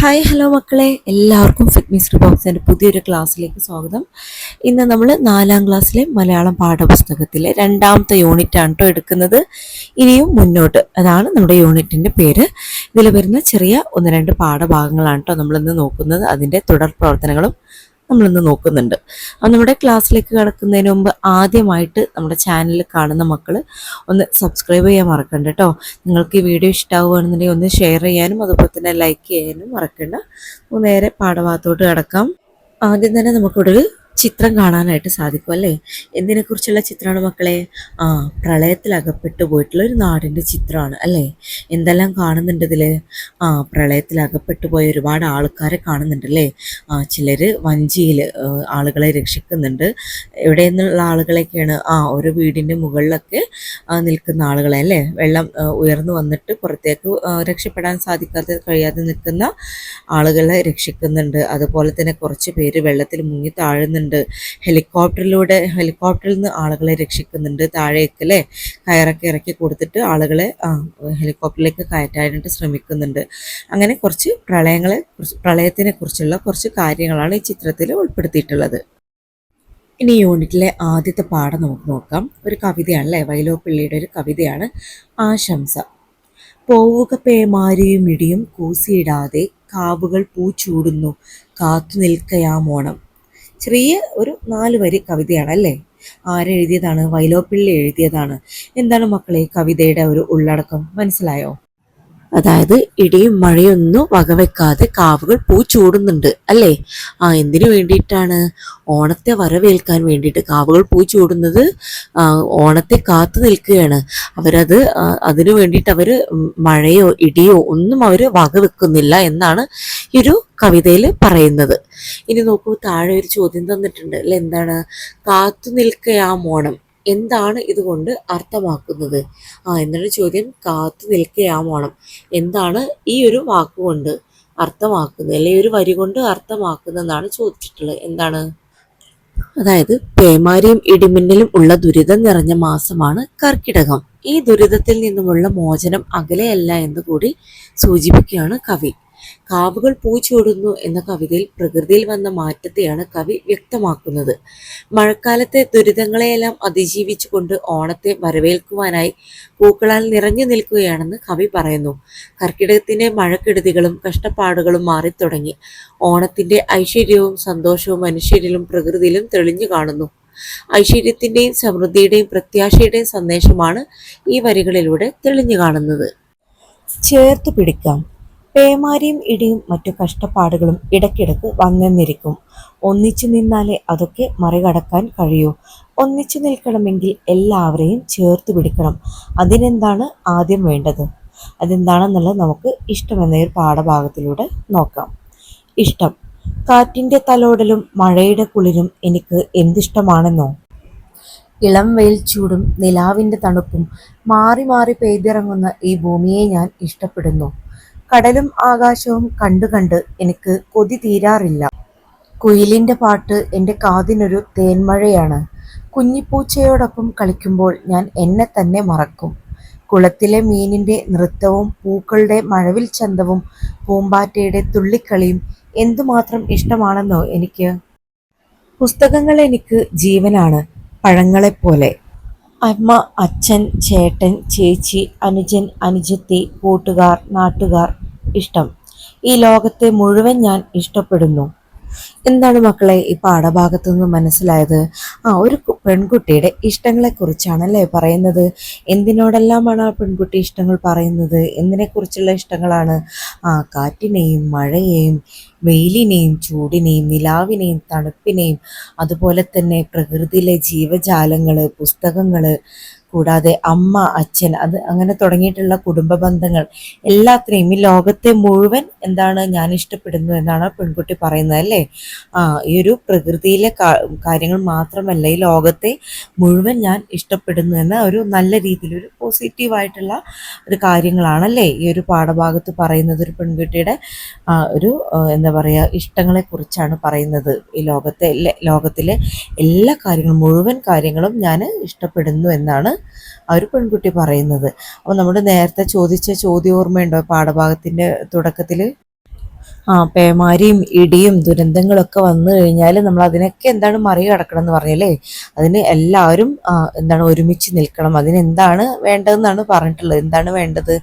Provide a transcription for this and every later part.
Hi hello മക്കളെ. എല്ലാവർക്കും fit mister ബോക്സിന്റെ പുതിയൊരു ക്ലാസ്സിലേക്ക് സ്വാഗതം. ഇന്ന് നമ്മൾ നാലാം ക്ലാസ്സിലെ മലയാളം പാഠപുസ്തകത്തിലെ രണ്ടാമത്തെ യൂണിറ്റാണ് കേട്ടോ എടുക്കുന്നത്. ഇനിയും മുന്നോട്ട്. അതാണ് നമ്മുടെ യൂണിറ്റിന്റെ പേര്. ഇതിൽ വരുന്ന ചെറിയ ഒന്ന് രണ്ട് പാഠഭാഗങ്ങളാണ് കേട്ടോ നമ്മളിന്ന് നോക്കുന്നത്. അതിന്റെ തുടർ പ്രവർത്തനങ്ങളും നമ്മളിന്ന് നോക്കുന്നുണ്ട്. അപ്പം നമ്മുടെ ക്ലാസ്സിലേക്ക് കിടക്കുന്നതിന് മുമ്പ് ആദ്യമായിട്ട് നമ്മുടെ ചാനൽ കാണുന്ന മക്കൾ ഒന്ന് സബ്സ്ക്രൈബ് ചെയ്യാൻ മറക്കണ്ട കേട്ടോ നിങ്ങൾക്ക് ഈ വീഡിയോ ഇഷ്ടമാവുകയാണെന്നുണ്ടെങ്കിൽ ഒന്ന് ഷെയർ ചെയ്യാനും അതുപോലെ തന്നെ ലൈക്ക് ചെയ്യാനും മറക്കണ്ട. നേരെ പാഠഭാഗത്തോട്ട് കിടക്കാം. ആദ്യം തന്നെ നമുക്കിവിടെ ഒരു ചിത്രം കാണാനായിട്ട് സാധിക്കും അല്ലേ? എന്തിനെക്കുറിച്ചുള്ള ചിത്രമാണ് മക്കളെ? ആ പ്രളയത്തിൽ അകപ്പെട്ടു പോയിട്ടുള്ള ഒരു നാടിന്റെ ചിത്രമാണ് അല്ലേ? എന്തെല്ലാം കാണുന്നുണ്ട് ഇതിൽ ആ പ്രളയത്തിൽ അകപ്പെട്ടു പോയ ഒരുപാട് ആൾക്കാരെ കാണുന്നുണ്ട് അല്ലേ? ആ ചിലർ വഞ്ചിയിൽ ആളുകളെ രക്ഷിക്കുന്നുണ്ട്. എവിടെ നിന്നുള്ള ആളുകളൊക്കെയാണ് ആ ഒരു വീടിന്റെ മുകളിലൊക്കെ നിൽക്കുന്ന ആളുകളെ അല്ലേ? വെള്ളം ഉയർന്നു വന്നിട്ട് പുറത്തേക്ക് രക്ഷപ്പെടാൻ സാധിക്കാതെ കഴിയാതെ നിൽക്കുന്ന ആളുകളെ രക്ഷിക്കുന്നുണ്ട്. അതുപോലെ തന്നെ കുറച്ച് പേര് വെള്ളത്തിൽ മുങ്ങി താഴുന്നുണ്ട്. ഹെലികോപ്റ്ററിലൂടെ ഹെലികോപ്റ്ററിൽ നിന്ന് ആളുകളെ രക്ഷിക്കുന്നുണ്ട്. താഴേക്ക് അല്ലേ? കയറൊക്കെ ഇറക്കി കൊടുത്തിട്ട് ആളുകളെ ഹെലികോപ്റ്ററിലേക്ക് കയറ്റാനായിട്ട് ശ്രമിക്കുന്നുണ്ട്. അങ്ങനെ കുറച്ച് പ്രളയങ്ങളെ പ്രളയത്തിനെ കുറിച്ചുള്ള കുറച്ച് കാര്യങ്ങളാണ് ഈ ചിത്രത്തിൽ ഉൾപ്പെടുത്തിയിട്ടുള്ളത്. ഇനി യൂണിറ്റിലെ ആദ്യത്തെ പാഠം നമുക്ക് നോക്കാം. ഒരു കവിതയാണല്ലേ വൈലോപ്പിള്ളിയുടെ ഒരു കവിതയാണ് ആശംസ. പോവുക പേമാരിയും ഇടിയും കൂസിയിടാതെ കാവുകൾ പൂച്ചൂടുന്നു. കാത്തു നിൽക്കയാമോണം. ചെറിയ ഒരു നാല് വരി കവിതയാണ് അല്ലേ? ആരെഴുതിയതാണ് വൈലോപ്പിള്ളി എഴുതിയതാണ്. എന്താണ് മക്കളെ കവിതയുടെ ഒരു ഉള്ളടക്കം? മനസ്സിലായോ? അതായത് ഇടിയും മഴയൊന്നും വകവെക്കാതെ കാവുകൾ പൂ ചൂടുന്നുണ്ട് അല്ലേ? ആ എന്തിനു വേണ്ടിയിട്ടാണ്? ഓണത്തെ വരവേൽക്കാൻ വേണ്ടിയിട്ട് കാവുകൾ പൂ ചൂടുന്നത്? ഓണത്തെ കാത്തു നിൽക്കുകയാണ്. അവരത് അതിനു വേണ്ടിയിട്ട് അവർ മഴയോ ഇടിയോ ഒന്നും അവർ വകവെക്കുന്നില്ല എന്നാണ് ഈ ഒരു കവിതയിൽ പറയുന്നത്. ഇനി നോക്കൂ താഴെ ഒരു ചോദ്യം തന്നിട്ടുണ്ട് അല്ലെ? എന്താണ്? കാത്തു നിൽക്കയാ ഓണം എന്താണ് ഇതുകൊണ്ട് അർത്ഥമാക്കുന്നത്? ആ എന്നൊരു ചോദ്യം കാത്തു നിൽക്കുകയാവണം എന്താണ് ഈ ഒരു വാക്കുകൊണ്ട് അർത്ഥമാക്കുന്നത്? അല്ലെ ഒരു വരി കൊണ്ട് അർത്ഥമാക്കുന്നതെന്നാണ് ചോദിച്ചിട്ടുള്ളത്. എന്താണ്? അതായത് പേമാരിയും ഇടിമിന്നലും ഉള്ള ദുരിതം നിറഞ്ഞ മാസമാണ് കർക്കിടകം. ഈ ദുരിതത്തിൽ നിന്നുമുള്ള മോചനം അകലെയല്ല എന്ന് കൂടി സൂചിപ്പിക്കുകയാണ് കവി. കാവുകൾ പൂച്ചൂടുന്നു എന്ന കവിതയിൽ പ്രകൃതിയിൽ വന്ന മാറ്റത്തെയാണ് കവി വ്യക്തമാക്കുന്നത്. മഴക്കാലത്തെ ദുരിതങ്ങളെയെല്ലാം അതിജീവിച്ചുകൊണ്ട് ഓണത്തെ വരവേൽക്കുവാനായി പൂക്കളാൽ നിറഞ്ഞു നിൽക്കുകയാണെന്ന് കവി പറയുന്നു. കർക്കിടകത്തിന്റെ മഴക്കെടുതികളും കഷ്ടപ്പാടുകളും മാറിത്തുടങ്ങി ഓണത്തിന്റെ ഐശ്വര്യവും സന്തോഷവും മനുഷ്യരിലും പ്രകൃതിയിലും തെളിഞ്ഞു കാണുന്നു. ഐശ്വര്യത്തിന്റെയും സമൃദ്ധിയുടെയും പ്രത്യാശയുടെയും സന്ദേശമാണ് ഈ വരികളിലൂടെ തെളിഞ്ഞു കാണുന്നത്. ചേർത്ത് പിടിക്കാം. പേമാരിയും ഇടിയും മറ്റു കഷ്ടപ്പാടുകളും ഇടയ്ക്കിടയ്ക്ക് വന്നെന്നിരിക്കും. ഒന്നിച്ചു നിന്നാലേ അതൊക്കെ മറികടക്കാൻ കഴിയൂ. ഒന്നിച്ചു നിൽക്കണമെങ്കിൽ എല്ലാവരെയും ചേർത്ത് പിടിക്കണം. അതിനെന്താണ് ആദ്യം വേണ്ടത്? അതെന്താണെന്നുള്ളത് നമുക്ക് ഇഷ്ടമെന്ന ഒരു പാഠഭാഗത്തിലൂടെ നോക്കാം. ഇഷ്ടം. കാറ്റിന്റെ തലോടലും മഴയുടെ കുളിരും എനിക്ക് എന്തിഷ്ടമാണെന്നോ? ഇളം വെയിൽ ചൂടും നിലാവിന്റെ തണുപ്പും മാറി മാറി പെയ്തിറങ്ങുന്ന ഈ ഭൂമിയെ ഞാൻ ഇഷ്ടപ്പെടുന്നു. കടലും ആകാശവും കണ്ടു കണ്ട് എനിക്ക് കൊതി തീരാറില്ല. കുയിലിന്റെ പാട്ട് എന്റെ കാതിനൊരു തേന്മഴയാണ്. കുഞ്ഞിപ്പൂച്ചയോടൊപ്പം കളിക്കുമ്പോൾ ഞാൻ എന്നെ തന്നെ മറക്കും. കുളത്തിലെ മീനിന്റെ നൃത്തവും പൂക്കളുടെ മഴവിൽ ചന്തവും പൂമ്പാറ്റയുടെ തുള്ളിക്കളിയും എന്തുമാത്രം ഇഷ്ടമാണെന്നോ എനിക്ക്. പുസ്തകങ്ങൾ എനിക്ക് ജീവനാണ്. പഴങ്ങളെപ്പോലെ. അമ്മ അച്ഛൻ ചേട്ടൻ ചേച്ചി അനുജൻ അനുജത്തി കൂട്ടുകാർ നാട്ടുകാർ ഇഷ്ടം. ഈ ലോകത്തെ മുഴുവൻ ഞാൻ ഇഷ്ടപ്പെടുന്നു. എന്താണ് മക്കളെ ഈ പാഠഭാഗത്തു നിന്ന് മനസ്സിലായത്? ആ ഒരു പെൺകുട്ടിയുടെ ഇഷ്ടങ്ങളെക്കുറിച്ചാണല്ലേ പറയുന്നത്? എന്തിനോടെല്ലാമാണ് ആ പെൺകുട്ടി ഇഷ്ടങ്ങൾ പറയുന്നത്? എന്തിനെക്കുറിച്ചുള്ള ഇഷ്ടങ്ങളാണ്? ആ കാറ്റിനെയും മഴയെയും വെയിലിനെയും ചൂടിനെയും നിലാവിനെയും തണുപ്പിനെയും അതുപോലെ തന്നെ പ്രകൃതിയിലെ ജീവജാലങ്ങൾ പുസ്തകങ്ങൾ കൂടാതെ അമ്മ അച്ഛൻ അത് അങ്ങനെ തുടങ്ങിയിട്ടുള്ള കുടുംബ ബന്ധങ്ങൾ എല്ലാത്തിനെയും ഈ ലോകത്തെ മുഴുവൻ എന്താണ് ഞാൻ ഇഷ്ടപ്പെടുന്നു എന്നാണ് പെൺകുട്ടി പറയുന്നത് അല്ലേ? ആ ഈ ഒരു പ്രകൃതിയിലെ കാര്യങ്ങൾ മാത്രമല്ല ഈ ലോകത്തെ മുഴുവൻ ഞാൻ ഇഷ്ടപ്പെടുന്നു എന്ന ഒരു നല്ല രീതിയിൽ ഒരു പോസിറ്റീവായിട്ടുള്ള ഒരു കാര്യങ്ങളാണല്ലേ ഈ ഒരു പാഠഭാഗത്ത് പറയുന്നത് ഒരു പെൺകുട്ടിയുടെ ഒരു എന്താ പറയുക ഇഷ്ടങ്ങളെ കുറിച്ചാണ് പറയുന്നത്. ഈ ലോകത്തെ ലോകത്തിലെ എല്ലാ കാര്യങ്ങളും മുഴുവൻ കാര്യങ്ങളും ഞാൻ ഇഷ്ടപ്പെടുന്നു എന്നാണ് ആ ഒരു പെൺകുട്ടി പറയുന്നത്. അപ്പോൾ നമ്മൾ നേരത്തെ ചോദിച്ച ചോദ്യം ഓർമ്മയുണ്ടോ പാഠഭാഗത്തിന്റെ തുടക്കത്തിൽ പേമാരിയും ഇടിയും ദുരന്തങ്ങളൊക്കെ വന്നു കഴിഞ്ഞാൽ നമ്മൾ അതിനൊക്കെ എന്താണ് മറികടക്കണം എന്ന് പറഞ്ഞല്ലേ? അതിന് എല്ലാവരും എന്താണ് ഒരുമിച്ച് നിൽക്കണം. അതിനെന്താണ് വേണ്ടതെന്നാണ് പറഞ്ഞിട്ടുള്ളത്. എന്താണ് വേണ്ടത്?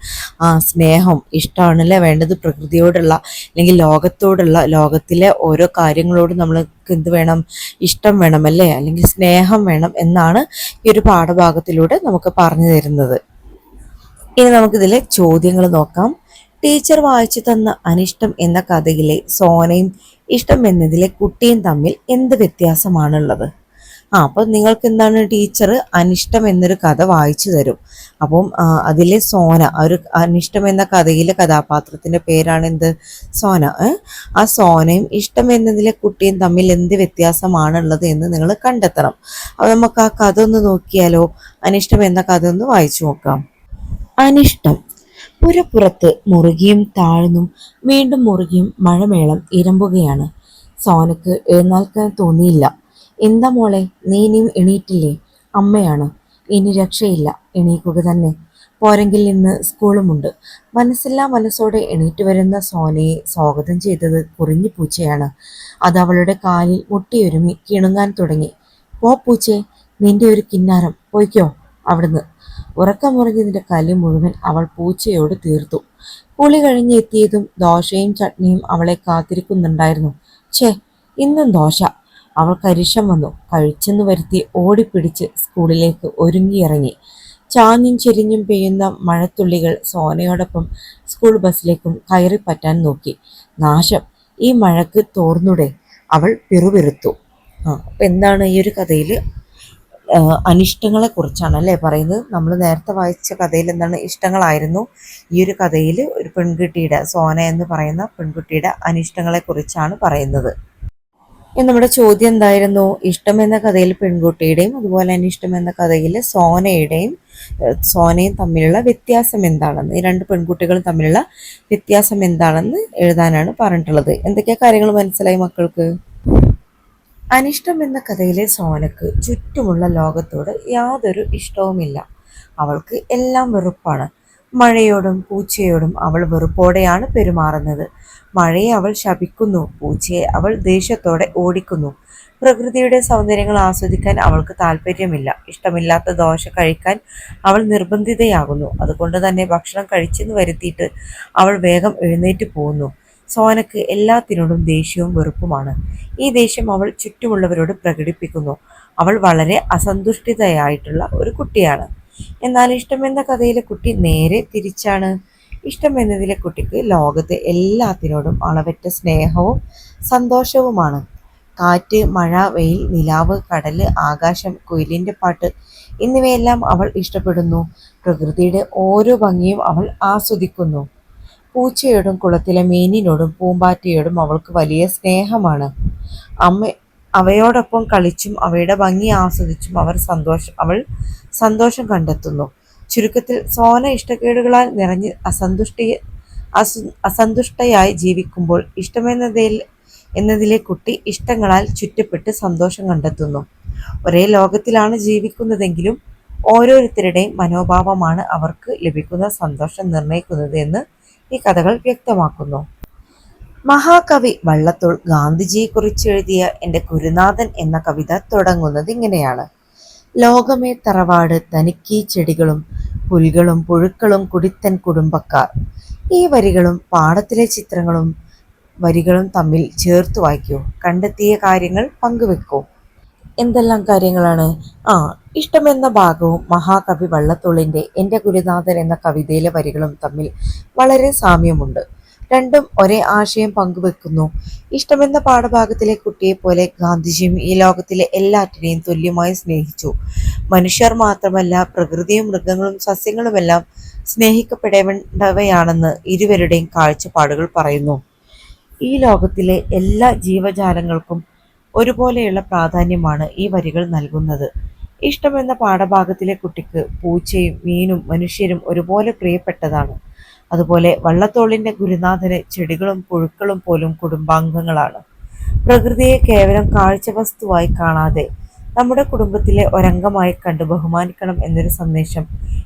സ്നേഹം ഇഷ്ടമാണല്ലേ വേണ്ടത്? പ്രകൃതിയോടുള്ള അല്ലെങ്കിൽ ലോകത്തോടുള്ള ലോകത്തിലെ ഓരോ കാര്യങ്ങളോടും നമ്മൾ എന്ത് വേണം? ഇഷ്ടം വേണം അല്ലേ അല്ലെങ്കിൽ സ്നേഹം വേണം എന്നാണ് ഈ ഒരു പാഠഭാഗത്തിലൂടെ നമുക്ക് പറഞ്ഞു തരുന്നത്. ഇനി നമുക്കിതിലെ ചോദ്യങ്ങൾ നോക്കാം. ടീച്ചർ വായിച്ചു തന്ന അനിഷ്ടം എന്ന കഥയിലെ സോനയും ഇഷ്ടം എന്നതിലെ കുട്ടിയും തമ്മിൽ എന്ത് വ്യത്യാസമാണുള്ളത്? ആ അപ്പം നിങ്ങൾക്ക് എന്താണ് ടീച്ചർ അനിഷ്ടം എന്നൊരു കഥ വായിച്ചു തരും. അപ്പം അതിലെ സോന ഒരു അനിഷ്ടം എന്ന കഥയിലെ കഥാപാത്രത്തിന്റെ പേരാണ് എന്ത് സോന ആ സോനയും ഇഷ്ടം എന്നതിലെ കുട്ടിയും തമ്മിൽ എന്ത് വ്യത്യാസമാണുള്ളത് എന്ന് നിങ്ങൾ കണ്ടെത്തണം. അപ്പൊ നമുക്ക് ആ കഥ ഒന്ന് നോക്കിയാലോ? അനിഷ്ടം എന്ന കഥ ഒന്ന് വായിച്ചു നോക്കാം. അനിഷ്ടം പുരപ്പുറത്ത് മുറുകിയും താഴ്ന്നും വീണ്ടും മുറുകിയും മഴമേളം ഇരമ്പുകയാണ്. സോനക്ക് എഴുന്നേൽക്കാൻ തോന്നിയില്ല. എന്താ മോളെ നീ ഇനിയും എണീറ്റില്ലേ? അമ്മയാണ്. ഇനി രക്ഷയില്ല. എണീക്കുക തന്നെ. പോരെങ്കിൽ ഇന്ന് സ്കൂളുമുണ്ട്. മനസ്സില്ലാ മനസ്സോടെ എണീറ്റ് വരുന്ന സോനയെ സ്വാഗതം ചെയ്തത് കുറിഞ്ഞു പൂച്ചയാണ്. അത് അവളുടെ കാലിൽ മുട്ടിയൊരുമി കിണുങ്ങാൻ തുടങ്ങി. പോ പൂച്ചേ നിന്റെ ഒരു കിന്നാരം. പോയിക്കോ അവിടുന്ന്. ഉറക്കമുറങ്ങിയതിന്റെ കലി മുഴുവൻ അവൾ പൂച്ചയോട് തീർത്തു. കുളി കഴിഞ്ഞെത്തിയതും ദോശയും ചട്നിയും അവളെ കാത്തിരിക്കുന്നുണ്ടായിരുന്നു. ഛേ ഇന്നും ദോശ. അവൾ കരിശം വന്നു. കഴിച്ചെന്ന് വരുത്തി ഓടിപ്പിടിച്ച് സ്കൂളിലേക്ക് ഒരുങ്ങിയിറങ്ങി. ചാഞ്ഞും ചെരിഞ്ഞും പെയ്യുന്ന മഴത്തുള്ളികൾ സോനയോടൊപ്പം സ്കൂൾ ബസ്സിലേക്കും കയറിപ്പറ്റാൻ നോക്കി. നാശം. ഈ മഴക്ക് തോർന്നുടെ. അവൾ പിറുപിറുത്തു. ആ എന്താണ് ഈ ഒരു കഥയിൽ അനിഷ്ടങ്ങളെ കുറിച്ചാണ് അല്ലേ പറയുന്നത്? നമ്മൾ നേരത്തെ വായിച്ച കഥയിൽ എന്താണ് ഇഷ്ടങ്ങളായിരുന്നു? ഈ ഒരു കഥയിൽ ഒരു പെൺകുട്ടിയുടെ സോന എന്ന് പറയുന്ന പെൺകുട്ടിയുടെ അനിഷ്ടങ്ങളെ കുറിച്ചാണ് പറയുന്നത്. നമ്മുടെ ചോദ്യം എന്തായിരുന്നു? ഇഷ്ടം എന്ന കഥയിൽ പെൺകുട്ടിയുടെയും അതുപോലെ തന്നെ ഇഷ്ടം എന്ന കഥയിൽ സോനയുടെയും സോനയും തമ്മിലുള്ള വ്യത്യാസം എന്താണെന്ന് ഈ രണ്ട് പെൺകുട്ടികളും തമ്മിലുള്ള വ്യത്യാസം എന്താണെന്ന് എഴുതാനാണ് പറഞ്ഞിട്ടുള്ളത്. എന്തൊക്കെയാ കാര്യങ്ങൾ മനസ്സിലായി മക്കൾക്ക്? അനിഷ്ടം എന്ന കഥയിലെ സോനക്ക് ചുറ്റുമുള്ള ലോകത്തോട് യാതൊരു ഇഷ്ടവുമില്ല. അവൾക്ക് എല്ലാം വെറുപ്പാണ്. മഴയോടും പൂച്ചയോടും അവൾ വെറുപ്പോടെയാണ് പെരുമാറുന്നത്. മഴയെ അവൾ ശപിക്കുന്നു പൂച്ചയെ അവൾ ദേഷ്യത്തോടെ ഓടിക്കുന്നു. പ്രകൃതിയുടെ സൗന്ദര്യങ്ങൾ ആസ്വദിക്കാൻ അവൾക്ക് താല്പര്യമില്ല. ഇഷ്ടമില്ലാത്ത ദോശ കഴിക്കാൻ അവൾ നിർബന്ധിതയാകുന്നു. അതുകൊണ്ട് തന്നെ ഭക്ഷണം കഴിച്ചെന്ന് വരുത്തിയിട്ട് അവൾ വേഗം എഴുന്നേറ്റ് പോകുന്നു. സോനക്ക് എല്ലാത്തിനോടും ദേഷ്യവും വെറുപ്പുമാണ്. ഈ ദേഷ്യം അവൾ ചുറ്റുമുള്ളവരോട് പ്രകടിപ്പിക്കുന്നു. അവൾ വളരെ അസന്തുഷ്ടിതയായിട്ടുള്ള ഒരു കുട്ടിയാണ്. എന്നാൽ ഇഷ്ടമെന്ന കഥയിലെ കുട്ടി നേരെ തിരിച്ചാണ്. ഇഷ്ടം എന്നതിലെ കുട്ടിക്ക് ലോകത്തെ എല്ലാത്തിനോടും അളവറ്റ സ്നേഹവും സന്തോഷവുമാണ്. കാറ്റ് മഴ വെയിൽ നിലാവ് കടൽ ആകാശം കുയിലിന്റെ പാട്ട് എന്നിവയെല്ലാം അവൾ ഇഷ്ടപ്പെടുന്നു. പ്രകൃതിയുടെ ഓരോ ഭംഗിയും അവൾ ആസ്വദിക്കുന്നു. പൂച്ചയോടും കുളത്തിലെ മീനിനോടും പൂമ്പാറ്റയോടും അവൾക്ക് വലിയ സ്നേഹമാണ്. അമ്മ അവയോടൊപ്പം കളിച്ചും അവയുടെ ഭംഗി ആസ്വദിച്ചും അവർ സന്തോഷം അവൾ സന്തോഷം കണ്ടെത്തുന്നു. ചുരുക്കത്തിൽ സോന ഇഷ്ടക്കേടുകളാൽ നിറഞ്ഞ് അസന്തുഷ്ടി അസു അസന്തുഷ്ടയായി ജീവിക്കുമ്പോൾ ഇഷ്ടമെന്നതിൽ എന്നതിലെ കുട്ടി ഇഷ്ടങ്ങളാൽ ചുറ്റപ്പെട്ട് സന്തോഷം കണ്ടെത്തുന്നു. ഒരേ ലോകത്തിലാണ് ജീവിക്കുന്നതെങ്കിലും ഓരോരുത്തരുടെയും മനോഭാവമാണ് അവർക്ക് ലഭിക്കുന്ന സന്തോഷം നിർണയിക്കുന്നത് എന്ന് ഈ കഥകൾ വ്യക്തമാക്കുന്നു. മഹാകവി വള്ളത്തോൾ ഗാന്ധിജിയെക്കുറിച്ച് എഴുതിയ എന്റെ ഗുരുനാഥൻ എന്ന കവിത തുടങ്ങുന്നത് ഇങ്ങനെയാണ്. ലോകമേ തറവാട് തനിക്കീ ചെടികളും പുൽകളും പുഴുക്കളും കുടിത്തൻ കുടുംബക്കാർ. ഈ വരികളും പാടത്തിലെ ചിത്രങ്ങളും വരികളും തമ്മിൽ ചേർത്ത് വായിക്കൂ. കണ്ടെത്തിയ കാര്യങ്ങൾ പങ്കുവെക്കൂ. എന്തെല്ലാം കാര്യങ്ങളാണ്? ആ ഇഷ്ടമെന്ന ഭാഗവും മഹാകവി വള്ളത്തോളിന്റെ എന്റെ ഗുരുനാഥൻ എന്ന കവിതയിലെ വരികളും തമ്മിൽ വളരെ സാമ്യമുണ്ട്. രണ്ടും ഒരേ ആശയം പങ്കുവെക്കുന്നു. ഇഷ്ടമെന്ന പാഠഭാഗത്തിലെ കുട്ടിയെ പോലെ ഗാന്ധിജിയും ഈ ലോകത്തിലെ എല്ലാറ്റിനെയും തുല്യമായി സ്നേഹിച്ചു. മനുഷ്യർ മാത്രമല്ല പ്രകൃതിയും മൃഗങ്ങളും സസ്യങ്ങളുമെല്ലാം സ്നേഹിക്കപ്പെടേണ്ടവയാണെന്ന് ഇരുവരുടെയും കാഴ്ചപ്പാടുകൾ പറയുന്നു. ഈ ലോകത്തിലെ എല്ലാ ജീവജാലങ്ങൾക്കും ഒരുപോലെയുള്ള പ്രാധാന്യമാണ് ഈ വരികൾ നൽകുന്നത്. ഇഷ്ടമെന്ന പാഠഭാഗത്തിലെ കുട്ടിക്ക് പൂച്ചയും മീനും മനുഷ്യരും ഒരുപോലെ പ്രിയപ്പെട്ടതാണ്. അതുപോലെ വള്ളത്തോളിന്റെ ഗുരുനാഥന് ചെടികളും പുഴുക്കളും പോലും കുടുംബാംഗങ്ങളാണ്. പ്രകൃതിയെ കേവലം കാഴ്ച വസ്തുവായി കാണാതെ നമ്മുടെ കുടുംബത്തിലെ ഒരംഗമായി കണ്ട് ബഹുമാനിക്കണം എന്നൊരു സന്ദേശം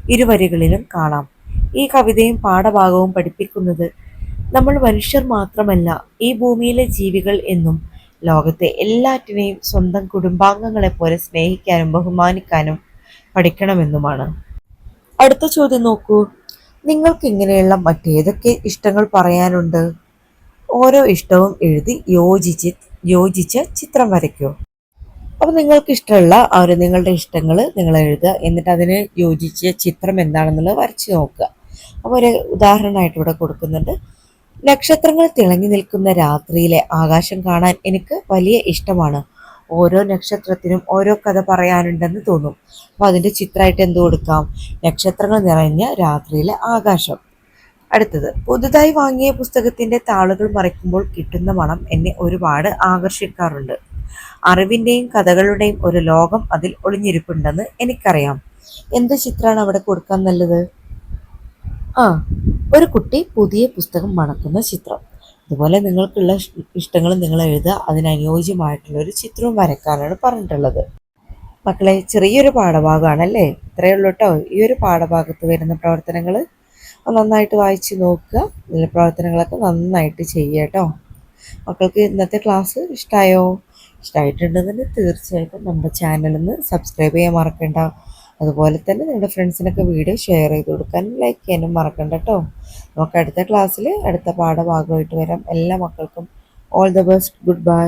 ഇരുവരികളിലും കാണാം. ഈ കവിതയും പാഠഭാഗവും പഠിപ്പിക്കുന്നത് നമ്മൾ മനുഷ്യർ മാത്രമല്ല ഈ ഭൂമിയിലെ ജീവികൾ എന്നും ലോകത്തെ എല്ലാറ്റിനെയും സ്വന്തം കുടുംബാംഗങ്ങളെ പോലെ സ്നേഹിക്കാനും ബഹുമാനിക്കാനും പഠിക്കണമെന്നുമാണ്. അടുത്ത ചോദ്യം നോക്കൂ. നിങ്ങൾക്ക് ഇങ്ങനെയുള്ള മറ്റേതൊക്കെ ഇഷ്ടങ്ങൾ പറയാനുണ്ട്? ഓരോ ഇഷ്ടവും എഴുതി യോജിച്ച് യോജിച്ച് ചിത്രം വരയ്ക്കൂ. അപ്പോൾ നിങ്ങൾക്ക് ഇഷ്ടമുള്ള ഒരു നിങ്ങളുടെ ഇഷ്ടങ്ങൾ നിങ്ങൾ എഴുതുക. എന്നിട്ട് അതിന് യോജിച്ച ചിത്രം എന്താണെന്നുള്ളത് വരച്ച് നോക്കുക. അപ്പോൾ ഒരു ഉദാഹരണമായിട്ട് ഇവിടെ കൊടുക്കുന്നുണ്ട്. നക്ഷത്രങ്ങൾ തിളങ്ങി നിൽക്കുന്ന രാത്രിയിലെ ആകാശം കാണാൻ എനിക്ക് വലിയ ഇഷ്ടമാണ്. ഓരോ നക്ഷത്രത്തിനും ഓരോ കഥ പറയാനുണ്ടെന്ന് തോന്നും. അപ്പോൾ അതിന്റെ ചിത്രമായിട്ട് എന്തു കൊടുക്കാം? നക്ഷത്രങ്ങൾ നിറഞ്ഞ രാത്രിയിലെ ആകാശം. അടുത്തത് പുതുതായി വാങ്ങിയ പുസ്തകത്തിന്റെ താളുകൾ മറിക്കുമ്പോൾ കിട്ടുന്ന മണം എന്നെ ഒരുപാട് ആകർഷിക്കാറുണ്ട്. അറിവിന്റെയും കഥകളുടെയും ഒരു ലോകം അതിൽ ഒളിഞ്ഞിരിപ്പുണ്ടെന്ന് എനിക്കറിയാം. എന്ത് ചിത്രമാണ് അവിടെ കൊടുക്കാൻ നല്ലത്? ആ ഒരു കുട്ടി പുതിയ പുസ്തകം മണക്കുന്ന ചിത്രം. അതുപോലെ നിങ്ങൾക്കുള്ള ഇഷ്ടങ്ങൾ നിങ്ങൾ എഴുതുക. അതിനനുയോജ്യമായിട്ടുള്ള ഒരു ചിത്രവും വരയ്ക്കാനാണ് പറഞ്ഞിട്ടുള്ളത്. മക്കളെ ചെറിയൊരു പാഠഭാഗമാണല്ലേ ഇത്രയേ ഉള്ളൂ കേട്ടോ ഈ ഒരു പാഠഭാഗത്ത് വരുന്ന പ്രവർത്തനങ്ങൾ നന്നായിട്ട് വായിച്ച് നോക്കുക. ഇതിലെ പ്രവർത്തനങ്ങളൊക്കെ നന്നായിട്ട് ചെയ്യുക കേട്ടോ മക്കൾക്ക് ഇന്നത്തെ ക്ലാസ് ഇഷ്ടമായോ ഇഷ്ടമായിട്ടുണ്ടെന്നുണ്ടെങ്കിൽ തീർച്ചയായിട്ടും നമ്മുടെ ചാനലിൽ നിന്ന് സബ്സ്ക്രൈബ് ചെയ്യാൻ മറക്കണ്ട. അതുപോലെ തന്നെ നിങ്ങളുടെ ഫ്രണ്ട്സിനൊക്കെ വീഡിയോ ഷെയർ ചെയ്ത് കൊടുക്കാനും ലൈക്ക് ചെയ്യാനും മറക്കണ്ട കേട്ടോ നമുക്ക് അടുത്ത ക്ലാസ്സിൽ അടുത്ത പാഠഭാഗമായിട്ട് വരാം. എല്ലാ മക്കൾക്കും all the best good bye